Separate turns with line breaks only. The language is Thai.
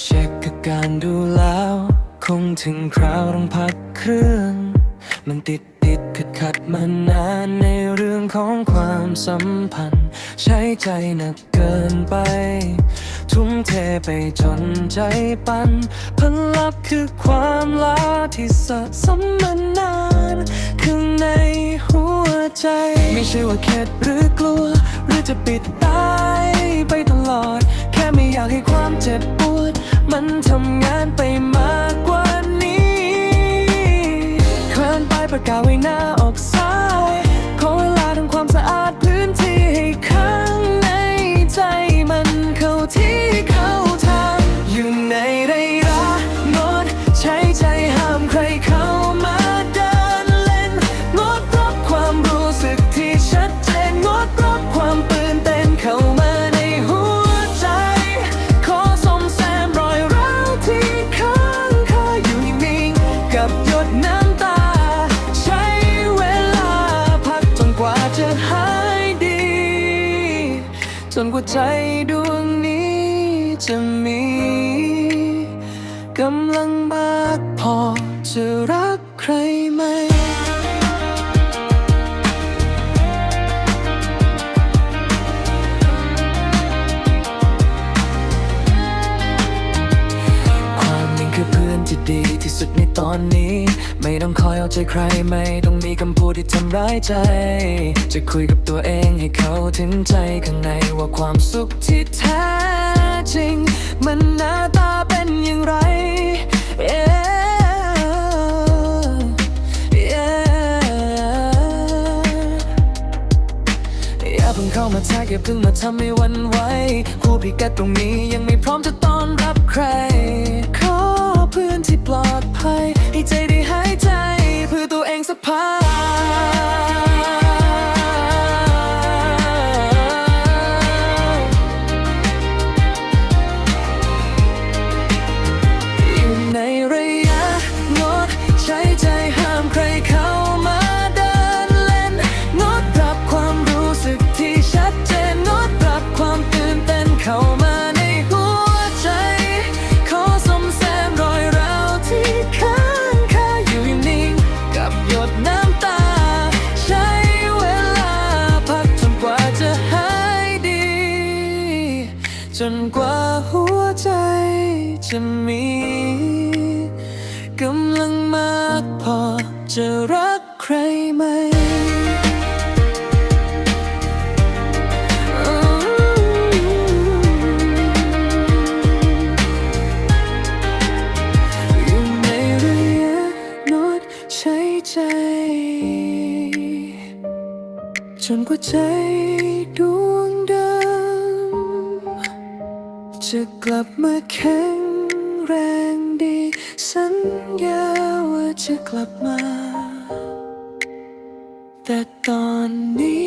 เช็คการดูแลคงถึงคราวต้องพักเครื่อง มันติดติดขัดขัดมานานในเรื่องของความสัมพันธ์ ใช้ใจหนักเกินไป ทุ่มเทไปจนใจปันผลลัพธ์คือความลาที่สะสมมานานข้างในหัวใจ ไม่ใช่ว่าเข็ดหรือกลัว หรือจะปิดตายไปตลอด แค่ไม่อยากให้ความเจ็บปวด มันทำงานไปมากกว่านี้เคลื่อนไปประกาศไว้หน้า ใจดวงนี้จะมีกำลังมากพอจะรักใครไหม ดีที่สุดในตอนนี้ ไม่ต้องคอยเอาใจใครไม่ต้องมีคำพูดที่ทำร้ายใจ จะคุยกับตัวเองให้เขาถึงใจข้างในว่าความสุขที่แท้จริง มันหน้าตาเป็นอย่างไร Yeah Yeah อย่าเพิ่งเข้ามาแทรกอย่าเพิ่งมาทำให้วันไหวคู่พิกัดตรงนี้ยังไม่พร้อมจะต้อนรับใครขอ นกว่าหัวใจจะมีกำลังมากพอจะรักใครไหมในระยะนดใช้ใจจนกว่าใจดวง จะกลับมาแข็งแรงดี สัญญาว่าจะกลับมา แต่ตอนนี้